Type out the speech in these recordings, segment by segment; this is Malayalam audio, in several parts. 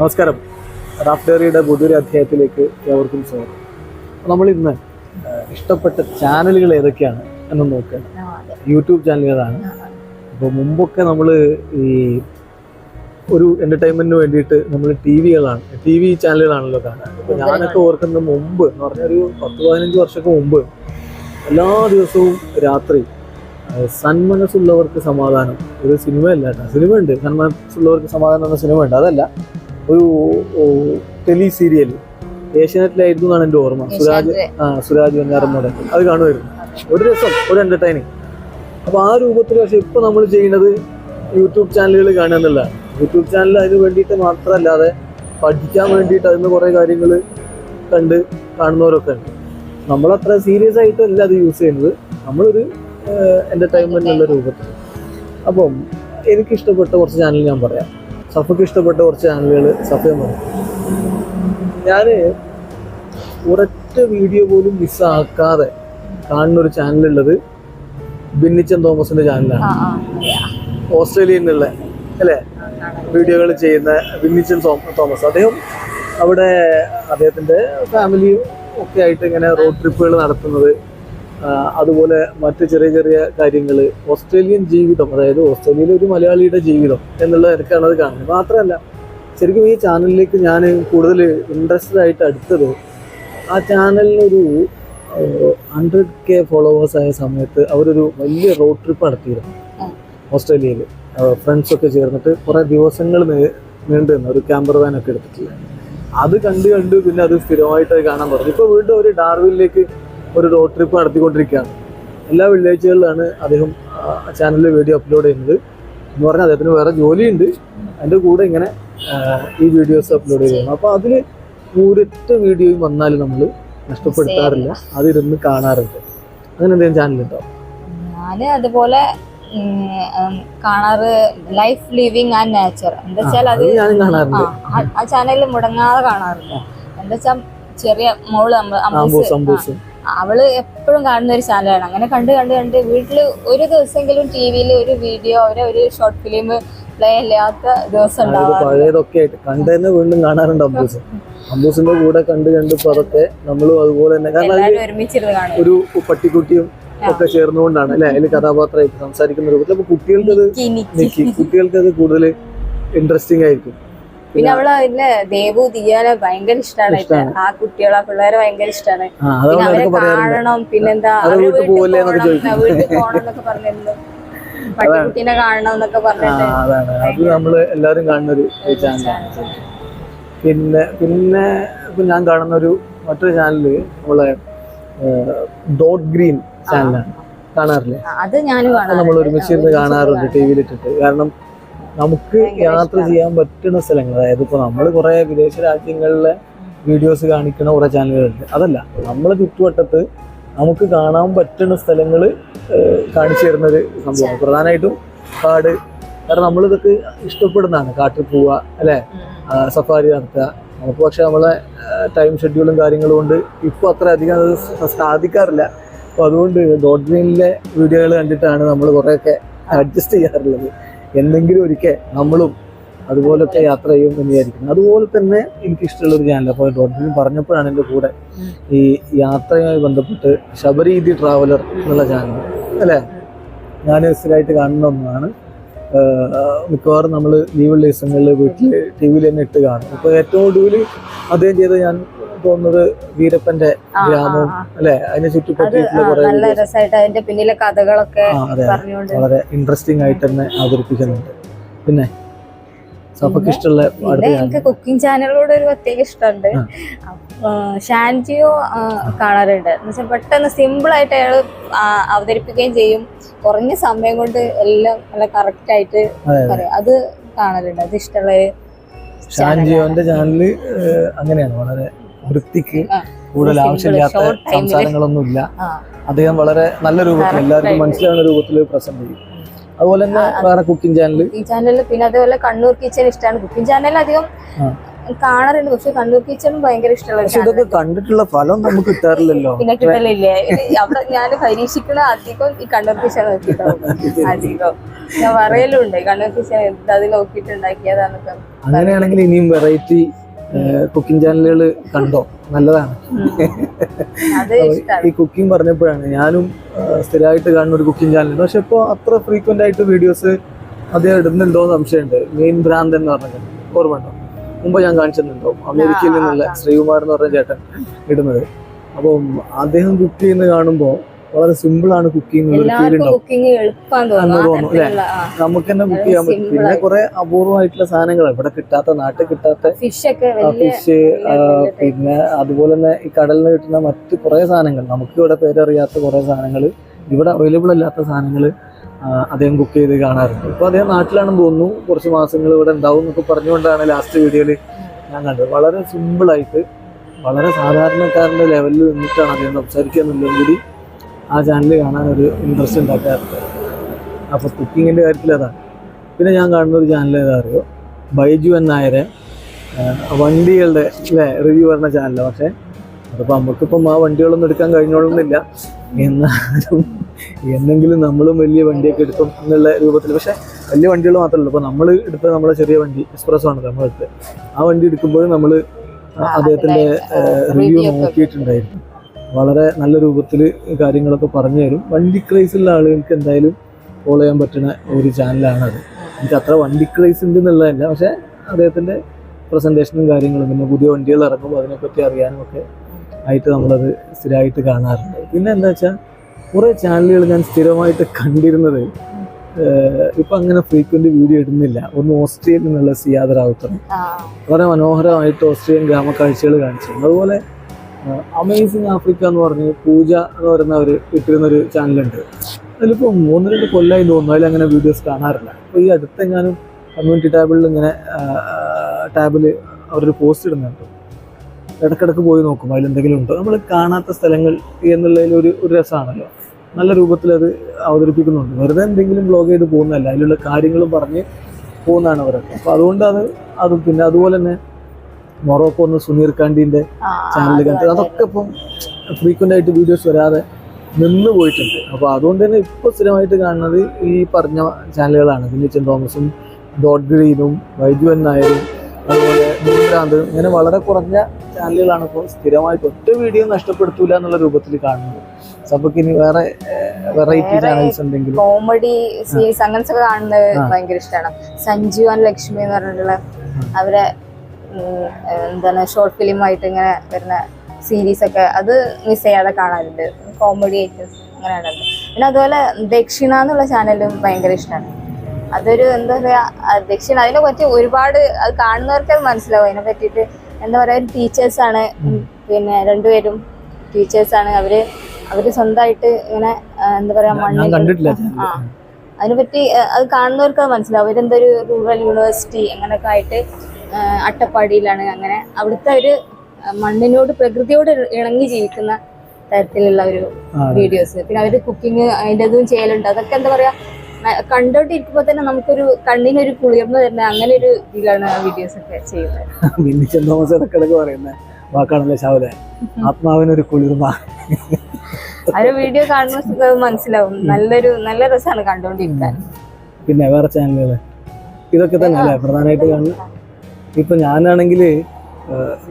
നമസ്കാരം. റാഫ്റ്ററിയുടെ പുതിയൊരു അധ്യായത്തിലേക്ക് എല്ലാവർക്കും സ്വാഗതം. നമ്മൾ ഇന്ന് ഇഷ്ടപ്പെട്ട ചാനലുകൾ ഏതൊക്കെയാണ് എന്ന് നോക്കുക യൂട്യൂബ് ചാനലുകളാണ് അപ്പോൾ മുമ്പൊക്കെ നമ്മൾ ഈ ഒരു എന്റർടൈൻമെന്റിന് വേണ്ടിയിട്ട് നമ്മൾ ടി വികളാണ് ടി വി ചാനലുകളാണല്ലോ കാണാൻ അപ്പോൾ ഞാനൊക്കെ ഓർക്കുന്ന മുമ്പ് എന്ന് പറഞ്ഞാൽ ഒരു പത്ത് പതിനഞ്ച് വർഷമൊക്കെ മുമ്പ് എല്ലാ ദിവസവും രാത്രി സന്മനസ്സുള്ളവർക്ക് സമാധാനം. ഒരു സിനിമയല്ല കേട്ടോ സിനിമ ഉണ്ട് സന്മനസ്സുള്ളവർക്ക് സമാധാനം എന്ന സിനിമ ഉണ്ട് അതല്ല ഒരു ടെലി സീരിയൽ ഏഷ്യാനെറ്റിലായിരുന്നു എന്നാണ് എന്റെ ഓർമ്മ. സുരാജ് ആ സുരാജ് വെഞ്ഞാറമ്മയുടെ അത് കാണുമായിരുന്നു. ഒരു രസം ഒരു എന്റർടൈനിങ് അപ്പോൾ ആ രൂപത്തിൽ പക്ഷെ ഇപ്പോൾ നമ്മൾ ചെയ്യുന്നത് യൂട്യൂബ് ചാനലുകൾ കാണുക എന്നുള്ളതാണ്. യൂട്യൂബ് ചാനൽ അതിന് വേണ്ടിയിട്ട് മാത്രമല്ലാതെ പഠിക്കാൻ വേണ്ടിയിട്ട് അതിന് കുറേ കാര്യങ്ങൾ കണ്ട് കാണുന്നവരൊക്കെ ഉണ്ട്. നമ്മളത്ര സീരിയസ് ആയിട്ടല്ല അത് യൂസ് ചെയ്യുന്നത്. നമ്മളൊരു എന്റർടൈൻമെന്റ് ഉള്ള രൂപത്തിൽ. അപ്പം എനിക്കിഷ്ടപ്പെട്ട കുറച്ച് ചാനൽ ഞാൻ പറയാം. സഫക്ക് ഇഷ്ടപ്പെട്ട കുറച്ച് ചാനലുകൾ സഫയം പറഞ്ഞു ഞാൻ ഒരൊറ്റ വീഡിയോ പോലും മിസ്സാക്കാതെ കാണുന്നൊരു ചാനലുള്ളത് ബിന്നിച്ചൻ തോമസിന്റെ ചാനലാണ് ഓസ്ട്രേലിയയിൽ നിന്നുള്ള അല്ലേ? വീഡിയോകൾ ചെയ്യുന്ന ബിന്നിച്ചൻ തോമസ്. അദ്ദേഹം അവിടെ അദ്ദേഹത്തിന്റെ ഫാമിലിയും ഒക്കെ ആയിട്ട് ഇങ്ങനെ റോഡ് ട്രിപ്പുകൾ നടത്തുന്നത് അതുപോലെ മറ്റ് ചെറിയ ചെറിയ കാര്യങ്ങൾ ഓസ്ട്രേലിയൻ ജീവിതം അതായത് ഓസ്ട്രേലിയയിലെ ഒരു മലയാളിയുടെ ജീവിതം എന്നുള്ള നിരക്കാണ് അത് കാണുന്നത്. മാത്രമല്ല ശരിക്കും ഈ ചാനലിലേക്ക് ഞാൻ കൂടുതൽ ഇൻട്രസ്റ്റഡ് ആയിട്ട് അടുത്തത് ആ ചാനലിനൊരു ഹൺഡ്രഡ് കെ ഫോളോവേഴ്സ് ആയ സമയത്ത് അവരൊരു വലിയ റോഡ് ട്രിപ്പ് നടത്തിയിരുന്നു. ഓസ്ട്രേലിയയിൽ ഫ്രണ്ട്സൊക്കെ ചേർന്നിട്ട് കുറേ ദിവസങ്ങൾ നീണ്ടു നിന്ന് ഒരു ക്യാമ്പർ വാനൊക്കെ എടുത്തിട്ടില്ല. അത് കണ്ട് കണ്ട് പിന്നെ അത് സ്ഥിരമായിട്ട് കാണാൻ പറഞ്ഞു. ഇപ്പോൾ വീണ്ടും അവർ ഡാർവിനിലേക്ക് ഒരു റോഡ് ട്രിപ്പ് നടത്തിക്കൊണ്ടിരിക്കുകയാണ്. എല്ലാ വെള്ളിയാഴ്ചകളിലാണ് അദ്ദേഹം ചാനലിൽ വീഡിയോ അപ്ലോഡ് ചെയ്യുന്നത്. എന്ന് പറഞ്ഞാൽ അദ്ദേഹത്തിന് വേറെ ജോലിയുണ്ട്. അതിന്റെ കൂടെ ഇങ്ങനെ ഈ വീഡിയോസ് അപ്ലോഡ് ചെയ്യുന്നു അപ്പോൾ അതിൽ ഒരൊറ്റ വീഡിയോയും വന്നാൽ നമ്മൾ നഷ്ടപ്പെടുത്താറില്ല. അതിരുന്ന് കാണാറുണ്ട്. അങ്ങനെ എന്തെങ്കിലും ചാനലുണ്ടോ ഞാൻ അതുപോലെ കാണാറ് ലൈഫ് ലിവിങ് ആൻഡ് നേച്ചർ എന്താ വെച്ചാൽ അത് ആ, ചാനലിൽ മുടങ്ങാതെ കാണാറുണ്ട് എന്താ വെച്ചാൽ ചെറിയ മോൾ അമ്മ- അവൾ എപ്പോഴും കാണുന്ന ഒരു ചാനലാണ്. അങ്ങനെ കണ്ട് കണ്ട് കണ്ട് വീട്ടിൽ ഒരു ദിവസമെങ്കിലും ടി വിയിൽ ഒരു വീഡിയോ അവരെ ഒരു ഷോർട്ട് ഫിലിം പ്ലേ ഇല്ലാത്ത ദിവസം പഴയതൊക്കെ ആയിട്ട് കണ്ട് തന്നെ വീണ്ടും കാണാറുണ്ട് അംബൂസ് അംബൂസിന്റെ കൂടെ കണ്ട് കണ്ട് ഇപ്പൊ അതൊക്കെ നമ്മളും അതുപോലെ തന്നെ. കാരണം ഒരു പട്ടിക്കുട്ടിയും ഒക്കെ ചേർന്നുകൊണ്ടാണ് അല്ലെ? അതിൽ കഥാപാത്രമായിട്ട് സംസാരിക്കുന്ന രൂപത്തിൽ അപ്പൊ കുട്ടികൾക്ക് അത് നിക്കി, നിക്കി. നിക്കി കുട്ടികൾക്ക് അത് കൂടുതൽ ഇൻട്രസ്റ്റിംഗ് ആയിരിക്കും. പിന്നെ അവൾ പിന്നെ ദേവു ദിയാനെ ഭയങ്കര ഇഷ്ടമാണ് ഇഷ്ടാണ്. ആ കുട്ടികളെ ആ പിള്ളേരെ ഭയങ്കര ഇഷ്ടമാണ് പിന്നെ അവരെ കാണണം പിന്നെന്താ അവർ വീട്ടിൽ പോകണം വീട്ടിൽ പോകണം എന്നൊക്കെ പറഞ്ഞിരുന്നു. പട്ടിക്കുട്ടീനെ കാണണം എന്നൊക്കെ പറഞ്ഞിട്ട്. അത് നമ്മൾ എല്ലാരും കാണുന്ന ഒരു ചാനലാണ് പിന്നെ പിന്നെ ഇപ്പൊ ഞാൻ കാണുന്ന ഒരു മറ്റൊരു ചാനൽ നമ്മളെ ഡോട്ട് ഗ്രീൻ ചാനലാണ് കാണാറില്ലേ? അത് അത് നമ്മൾ ഒരുമിച്ച് ഒരുമിച്ചിരുന്ന് കാണാറുണ്ട് ടി വിയിലിട്ടിട്ട്. കാരണം നമുക്ക് യാത്ര ചെയ്യാൻ പറ്റുന്ന സ്ഥലങ്ങൾ. അതായത് ഇപ്പൊ നമ്മൾ കുറെ വിദേശ രാജ്യങ്ങളിലെ വീഡിയോസ് കാണിക്കുന്ന കുറെ ചാനലുകളുണ്ട്. അതല്ല നമ്മളെ ചുറ്റുവട്ടത്ത് നമുക്ക് കാണാൻ പറ്റുന്ന സ്ഥലങ്ങൾ കാണിച്ചു തരുന്ന ഒരു സംഭവമാണ്. പ്രധാനമായിട്ടും കാട്. കാരണം നമ്മളിതൊക്കെ ഇഷ്ടപ്പെടുന്നതാണ്. കാട്ടിൽ പോവുക അല്ലെ? സഫാരി നടത്തുക. നമുക്ക് പക്ഷെ നമ്മളെ ടൈം ഷെഡ്യൂളും കാര്യങ്ങളും കൊണ്ട് ഇപ്പോൾ അത്ര അധികം അത് സാധിക്കാറില്ല. അപ്പോൾ അതുകൊണ്ട് ഡോട്ട് ഗ്രീനിലെ വീഡിയോകൾ കണ്ടിട്ടാണ് നമ്മൾ കുറേയൊക്കെ അഡ്ജസ്റ്റ് ചെയ്യാറുള്ളത്. എന്തെങ്കിലും ഒരിക്കൽ നമ്മളും അതുപോലത്തെ യാത്ര ചെയ്യും എന്ന് വിചാരിക്കുന്നു. അതുപോലെ തന്നെ എനിക്ക് ഇഷ്ടമുള്ള ഒരു ചാനൽ അപ്പോൾ ഡോട്ടിനും പറഞ്ഞപ്പോഴാണ് എന്റെ കൂടെ ഈ യാത്രയുമായി ബന്ധപ്പെട്ട് ശബരീതി ട്രാവലർ എന്നുള്ള ചാനൽ അല്ലേ? ഞാൻ സ്ഥിരമായിട്ട് കാണുന്ന ഒന്നാണ്. മിക്കവാറും നമ്മൾ ലീവുള്ള ദിവസങ്ങളിൽ വീട്ടിൽ ടി വിയിൽ തന്നെ ഇട്ട് കാണും. അപ്പോൾ ഏറ്റവും ഒടുവിൽ അദ്ദേഹം ചെയ്ത ഞാൻ തോന്നുന്നത് വീരപ്പന്റെ ഗ്രാമം. അല്ലെ? അതിനെ അത് ചുറ്റിപ്പറ്റിയിട്ടുള്ള നല്ല രസമായിട്ട് അതിന്റെ പിന്നിലെ കഥകളൊക്കെ വളരെ ഇൻട്രസ്റ്റിംഗ് ആയിട്ട് തന്നെ അവതരിപ്പിക്കുന്നുണ്ട്. പിന്നെ? ഇഷ്ടമുള്ള എനിക്ക് കുക്കിംഗ് ചാനലിലൂടെ ഒരു പ്രത്യേക ഇഷ്ടമുണ്ട്. ഷാൻജിയോ കാണാറുണ്ട്. എന്നുവെച്ചാൽ പെട്ടെന്ന് സിമ്പിൾ ആയിട്ട് അയാൾ അവതരിപ്പിക്കുകയും ചെയ്യും. കുറഞ്ഞ സമയം കൊണ്ട് എല്ലാം നല്ല കറക്റ്റ് ആയിട്ട് പറയും. അത് കാണാറുണ്ട് അത് ഇഷ്ടമുള്ള ഷാൻജിയോന്റെ ചാനൽ അങ്ങനെയാണ്. വളരെ വൃത്തിക്ക്. കൂടുതൽ ആവശ്യമില്ലാത്ത സംസാരങ്ങളൊന്നും ഇല്ല അദ്ദേഹം വളരെ നല്ല രൂപത്തിൽ എല്ലാവർക്കും. മനസ്സിലാവുന്ന രൂപത്തിൽ പ്രസന്റ് ചെയ്യും. അതുപോലെ തന്നെ വേറെ കുക്കിംഗ് ചാനൽ ഈ ചാനലിൽ പിന്നെ അതേപോലെ കണ്ണൂർ കിച്ചൺ ഇഷ്ടമാണ് കുക്കിംഗ് ചാനൽ അധികം. കാണാറുണ്ട്. പക്ഷെ കണ്ണൂർ കിച്ചണും ഭയങ്കര ഇഷ്ടമുള്ള ഇതൊക്കെ കണ്ടിട്ടുള്ള ഫലം നമുക്ക് കിട്ടാറില്ലല്ലോ. പിന്നെ കിട്ടലില്ലേ? അവിടെ ഞാൻ പരീക്ഷിക്കണ അധികം ഈ കണ്ണൂർ കിച്ചൺ നോക്കിയിട്ടാവും അധികം. ഞാൻ പറയലുണ്ട്. കണ്ണൂർ കിച്ചൺ അത് നോക്കിയിട്ട് ഉണ്ടാക്കിയതാന്നൊക്കെ അങ്ങനെയാണെങ്കിൽ ഇനിയും വെറൈറ്റി കുക്കിംഗ് ചാനലുകൾ കണ്ടോ? നല്ലതാണ്. ഈ കുക്കിംഗ് പറഞ്ഞപ്പോഴാണ് ഞാനും സ്ഥിരമായിട്ട് കാണുന്ന ഒരു കുക്കിംഗ് ചാനലുണ്ട് പക്ഷെ ഇപ്പോൾ അത്ര ഫ്രീക്വന്റ് ആയിട്ട് വീഡിയോസ് അദ്ദേഹം ഇടുന്നുണ്ടോ എന്ന് സംശയമുണ്ട്. മെയിൻ ബ്രാൻഡ് എന്ന് പറഞ്ഞത് ഓർമ്മ ഉണ്ടോ മുമ്പ് ഞാൻ കാണിച്ചിട്ടുണ്ടോ അമേരിക്കയിൽ നിന്നുള്ള ശ്രീകുമാർ എന്ന് പറഞ്ഞ ചേട്ടൻ ഇടുന്നത്. അപ്പം അദ്ദേഹം കുക്ക് ചെയ്യുന്നത് കാണുമ്പോൾ വളരെ സിമ്പിൾ ആണ് കുക്കിംഗ് കുക്കിംഗ് നമുക്ക് തന്നെ കുക്ക് ചെയ്യാൻ പറ്റും. പിന്നെ കുറെ അപൂർവമായിട്ടുള്ള സാധനങ്ങൾ ഇവിടെ കിട്ടാത്ത നാട്ടിൽ കിട്ടാത്ത ഫിഷ് പിന്നെ അതുപോലെ തന്നെ ഈ കടലിൽ നിന്ന് കിട്ടുന്ന മറ്റ് കുറെ സാധനങ്ങൾ. നമുക്ക് ഇവിടെ പേരറിയാത്ത കുറെ സാധനങ്ങൾ ഇവിടെ അവൈലബിൾ അല്ലാത്ത സാധനങ്ങൾ അദ്ദേഹം കുക്ക് ചെയ്ത് കാണാറുണ്ട്. ഇപ്പൊ അദ്ദേഹം നാട്ടിലാണെന്ന് തോന്നുന്നു. കുറച്ച് മാസങ്ങൾ ഇവിടെ ഉണ്ടാവും എന്നൊക്കെ പറഞ്ഞുകൊണ്ടാണ് ലാസ്റ്റ് വീഡിയോയിൽ ഞാൻ കണ്ടത്. വളരെ സിമ്പിളായിട്ട് വളരെ സാധാരണക്കാരന്റെ ലെവലിൽ നിന്നിട്ടാണ് അദ്ദേഹം സംസാരിക്കുക എന്നുള്ളതും കൂടി ആ ചാനൽ കാണാൻ ഒരു ഇൻട്രസ്റ്റ് ഉണ്ടാക്കാറുണ്ട്. അപ്പോൾ കുക്കിങ്ങിന്റെ കാര്യത്തിൽ അതാണ് പിന്നെ ഞാൻ കാണുന്ന ഒരു ചാനൽ ഏതാ അറിയോ? ബൈജു എന്നായരെ വണ്ടികളുടെ അല്ലേ റിവ്യൂ പറഞ്ഞ ചാനലാണ് പക്ഷേ അതിപ്പോൾ നമുക്കിപ്പം ആ വണ്ടികളൊന്നും എടുക്കാൻ കഴിഞ്ഞോളുന്നില്ല. എന്നാലും എന്നെങ്കിലും നമ്മളും വലിയ വണ്ടിയൊക്കെ എടുക്കും എന്നുള്ള രൂപത്തിൽ പക്ഷേ വലിയ വണ്ടികൾ മാത്രമല്ല. ഇപ്പോൾ നമ്മൾ എടുത്ത നമ്മളെ ചെറിയ വണ്ടി എക്സ്പ്രസ് ആണ് നമ്മളെടുത്ത് ആ വണ്ടി എടുക്കുമ്പോഴും നമ്മൾ അദ്ദേഹത്തിന്റെ റിവ്യൂ നോക്കിയിട്ടുണ്ടായിരുന്നു. വളരെ നല്ല രൂപത്തിൽ കാര്യങ്ങളൊക്കെ പറഞ്ഞു തരും. വണ്ടി ക്രൈസുള്ള ആളുകൾക്ക് എന്തായാലും ഫോളോ ചെയ്യാൻ പറ്റുന്ന ഒരു ചാനലാണത് എനിക്ക് അത്ര വണ്ടി ക്രൈസ് ഉണ്ട് എന്നുള്ളതല്ല പക്ഷേ അദ്ദേഹത്തിന്റെ പ്രസന്റേഷനും കാര്യങ്ങളും പിന്നെ പുതിയ വണ്ടികൾ ഇറങ്ങുമ്പോൾ അതിനെപ്പറ്റി അറിയാനും ഒക്കെ ആയിട്ട് നമ്മളത് സ്ഥിരമായിട്ട് കാണാറുണ്ട്. പിന്നെ എന്താ വെച്ചാൽ കുറേ ചാനലുകൾ ഞാൻ സ്ഥിരമായിട്ട് കണ്ടിരുന്നത് ഇപ്പം അങ്ങനെ ഫ്രീക്വന്റ് വീഡിയോ ഇടുന്നില്ല. ഒന്ന് ഓസ്ട്രിയയിൽ നിന്നുള്ള സിയാദ് റാവുത്തർ. ആ, വളരെ മനോഹരമായിട്ട് ഓസ്ട്രിയൻ ഗ്രാമക്കാഴ്ചകൾ കാണിച്ചിരുന്നു. അതുപോലെ അമേസിങ് ആഫ്രിക്ക എന്ന് പറഞ്ഞ് പൂജ എന്ന് പറയുന്ന ഒരു ഇട്ടിരുന്നൊരു ചാനലുണ്ട് അതിലിപ്പോൾ മൂന്ന് രണ്ട് കൊല്ലമായി തോന്നുന്നു. അതിൽ അങ്ങനെ വീഡിയോസ് കാണാറില്ല. അപ്പോൾ ഈ അടുത്ത അടുത്തെങ്ങാനും കമ്മ്യൂണിറ്റി ടാബിളിൽ ഇങ്ങനെ ടാബിൽ അവരൊരു പോസ്റ്റ് ഇടുന്നുണ്ട്. ഇടക്കിടക്ക് പോയി നോക്കും അതിലെന്തെങ്കിലും ഉണ്ടോ. നമ്മൾ കാണാത്ത സ്ഥലങ്ങൾ എന്നുള്ളതിൽ ഒരു ഒരു രസമാണല്ലോ. നല്ല രൂപത്തിൽ അത് അവതരിപ്പിക്കുന്നുണ്ട്. വെറുതെ എന്തെങ്കിലും ബ്ലോഗ് ചെയ്ത് പോകുന്നതല്ല. അതിലുള്ള കാര്യങ്ങളും പറഞ്ഞ് പോകുന്നതാണ് അവരൊക്കെ. അപ്പോൾ അതുകൊണ്ട് അത് അത് പിന്നെ അതുപോലെ തന്നെ മൊറോക്കോ ഒന്ന് സുനീർ കാണ്ടിന്റെ ചാനൽ കണ്ടത് അതൊക്കെ ഇപ്പം ഫ്രീക്വന്റ് ആയിട്ട് വീഡിയോസ് വരാതെ നിന്ന് പോയിട്ടുണ്ട്. അപ്പോൾ അതുകൊണ്ട് തന്നെ ഇപ്പോൾ സ്ഥിരമായിട്ട് കാണുന്നത് ഈ പറഞ്ഞ ചാനലുകളാണ് കുഞ്ഞച്ചൻ തോമസും ഡോട്ട് ഗ്രീനും വൈദ്യുവൻ നായരും അതുപോലെ ഭൂമിരാന്ത് ഇങ്ങനെ വളരെ കുറഞ്ഞ ചാനലുകളാണ് ഇപ്പോൾ സ്ഥിരമായിട്ട്. ഒറ്റ വീഡിയോ നഷ്ടപ്പെടുത്തൂല എന്നുള്ള രൂപത്തിൽ കാണുന്നത്. സഭയ്ക്ക് ഇനി വേറെ വെറൈറ്റി ചാനൽസ് ഉണ്ടെങ്കിൽ കോമഡി സീരീസ് അങ്ങനത്തെ കാണുന്നത്. ഭയങ്കര ഇഷ്ടമാണ് സഞ്ജു ആൻഡ് ലക്ഷ്മി എന്ന് പറഞ്ഞിട്ടുള്ള അവരെ എന്താണ് ഷോർട്ട് ഫിലിമായിട്ട് ഇങ്ങനെ വരുന്ന സീരീസൊക്കെ അത് മിസ് ചെയ്യാതെ കാണാറുണ്ട്. കോമഡി ഐറ്റംസ് അങ്ങനെയാണ് പിന്നെ അതുപോലെ ദക്ഷിണ എന്നുള്ള ചാനലും ഭയങ്കര ഇഷ്ടമാണ് അതൊരു എന്താ പറയുക ദക്ഷിണ അതിനെ പറ്റി ഒരുപാട് അത് കാണുന്നവർക്ക് അത് മനസ്സിലാവും. അതിനെ പറ്റിയിട്ട് എന്താ പറയുക ടീച്ചേഴ്സാണ് പിന്നെ രണ്ടുപേരും ടീച്ചേഴ്സാണ് അവർ അവർ സ്വന്തമായിട്ട് ഇങ്ങനെ എന്താ പറയാ ഞാൻ മണ്ണിൽ ആ. അതിനെപ്പറ്റി അത് കാണുന്നവർക്ക് അത് മനസ്സിലാവും. അവരെന്തൊരു റൂറൽ യൂണിവേഴ്സിറ്റി അങ്ങനെയൊക്കെ ആയിട്ട് അട്ടപ്പാടിയിലാണ് അങ്ങനെ അവിടുത്തെ ഒരു മണ്ണിനോട് പ്രകൃതിയോട് ഇണങ്ങി ജീവിക്കുന്ന തരത്തിലുള്ള ഒരു വീഡിയോസ് പിന്നെ അവർ കുക്കിംഗ് അതിന്റെ ഇതും ചെയ്യലുണ്ട്. അതൊക്കെ എന്താ പറയാ കണ്ടോണ്ടിരിക്കുമ്പോ തന്നെ നമുക്കൊരു കണ്ണിനൊരു കുളിർമ തരുന്ന അങ്ങനെ ഒരു ഇതിലാണ് വീഡിയോസ് ഒക്കെ ചെയ്യുന്നത്. വിന്നിച്ചൻ തോമസ് ഇടക്കിടക്ക് പറയുന്ന? വാക്കാണല്ലേ ശാവല ആത്മാവിനൊരു കുളിർമ. അവരെ വീഡിയോ കാണുമ്പോൾ മനസ്സിലാവും. നല്ലൊരു നല്ല രസമാണ് കണ്ടോണ്ടിരിക്കാൻ. പിന്നെ വേറെ ചാനലുകൾ ഇതൊക്കെ തന്നെ അല്ലേ പ്രധാനമായിട്ട് കാണുന്നത്? ഇപ്പം ഞാനാണെങ്കിൽ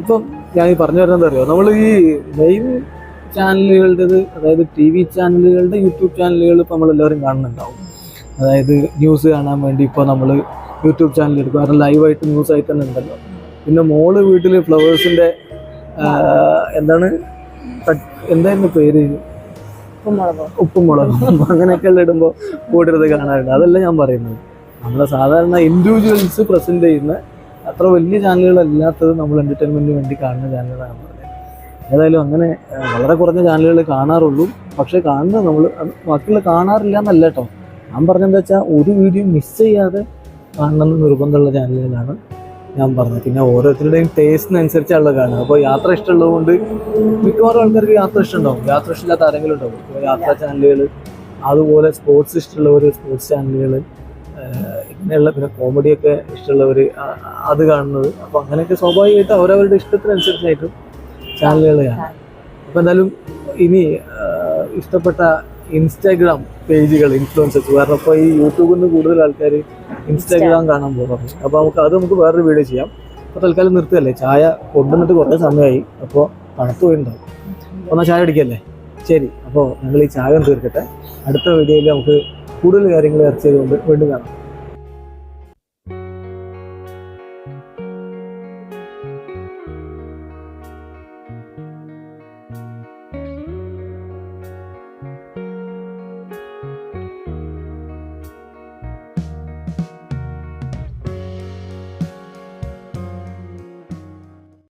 ഇപ്പം ഞാൻ ഈ പറഞ്ഞു വരുന്നത് അറിയോ നമ്മൾ ഈ ലൈവ് ചാനലുകളുടേത് അതായത് ടി വി ചാനലുകളുടെ യൂട്യൂബ് ചാനലുകൾ ഇപ്പം നമ്മളെല്ലാവരും കാണുന്നുണ്ടാവും. അതായത് ന്യൂസ് കാണാൻ വേണ്ടി ഇപ്പോൾ നമ്മൾ യൂട്യൂബ് ചാനൽ എടുക്കും. കാരണം ലൈവായിട്ട് ന്യൂസ് ആയിട്ട് തന്നെ ഉണ്ടല്ലോ. പിന്നെ മോൾ വീട്ടിൽ ഫ്ലവേഴ്സിന്റെ എന്താണ്? എന്തായിരുന്നു പേര്? ഉപ്പുമുളക്. ഉപ്പും മുളകും അങ്ങനെയൊക്കെ ഇടുമ്പോൾ കൂടരുത് കാണാറുണ്ട്. അതല്ല ഞാൻ പറയുന്നത്. നമ്മളെ സാധാരണ ഇൻഡിവിജ്വൽസ് പ്രസന്റ് ചെയ്യുന്ന അത്ര വലിയ ചാനലുകളല്ലാത്തത് നമ്മൾ എന്റർടൈൻമെന്റിന് വേണ്ടി കാണുന്ന ചാനലുകളാണ് പറഞ്ഞത്. ഏതായാലും അങ്ങനെ വളരെ കുറഞ്ഞ ചാനലുകൾ കാണാറുള്ളൂ. പക്ഷേ കാണുന്നത് നമ്മൾ ബാക്കിയുള്ള കാണാറില്ല എന്നല്ല കേട്ടോ. ഞാൻ പറഞ്ഞെന്താ വെച്ചാൽ ഒരു വീഡിയോ മിസ് ചെയ്യാതെ കാണണമെന്ന് നിർബന്ധമുള്ള ചാനലുകളാണ് ഞാൻ പറഞ്ഞത്. പിന്നെ ഓരോരുത്തരുടെയും ടേസ്റ്റിനനുസരിച്ചുള്ള കാണുക. അപ്പോൾ യാത്ര ഇഷ്ടമുള്ളത് കൊണ്ട് മിക്കവാറും ആൾക്കാർക്ക് യാത്ര ഇഷ്ടമുണ്ടാവും. യാത്ര ഇഷ്ടമില്ലാത്ത ആരെങ്കിലും ഉണ്ടാവും. യാത്രാ ചാനലുകൾ അതുപോലെ സ്പോർട്സ് ഇഷ്ടമുള്ളവർ സ്പോർട്സ് ചാനലുകൾ ഇങ്ങനെയുള്ള പിന്നെ കോമഡിയൊക്കെ ഇഷ്ടമുള്ളവർ അത് കാണുന്നത്. അപ്പോൾ അങ്ങനെയൊക്കെ സ്വാഭാവികമായിട്ട് അവരവരുടെ ഇഷ്ടത്തിനനുസരിച്ചായിട്ടും ചാനലുകൾ കാണാം. അപ്പോൾ എന്തായാലും ഇനി ഇഷ്ടപ്പെട്ട ഇൻസ്റ്റാഗ്രാം പേജുകൾ ഇൻഫ്ലുവൻസേഴ്സ് കാരണം ഇപ്പോൾ ഈ യൂട്യൂബിൽ നിന്ന് കൂടുതൽ ആൾക്കാർ ഇൻസ്റ്റാഗ്രാം കാണാൻ പോകുന്നു അപ്പോൾ നമുക്ക് അത് നമുക്ക് വേറൊരു വീഡിയോ ചെയ്യാം. അപ്പോൾ തൽക്കാലം നിർത്തുകയല്ലേ? ചായ കൊണ്ടുവന്നിട്ട് കുറേ സമയമായി. അപ്പോൾ തണുത്ത് പോയിട്ടുണ്ടാവും. അപ്പോൾ ചായ അടിക്കല്ലേ ശരി. അപ്പോൾ ഞങ്ങൾ ഈ ചായ തീർക്കട്ടെ. അടുത്ത വീഡിയോയിൽ നമുക്ക് കൂടുതൽ കാര്യങ്ങൾ ചർച്ച ചെയ്തുകൊണ്ട് വീണ്ടും കാണാം.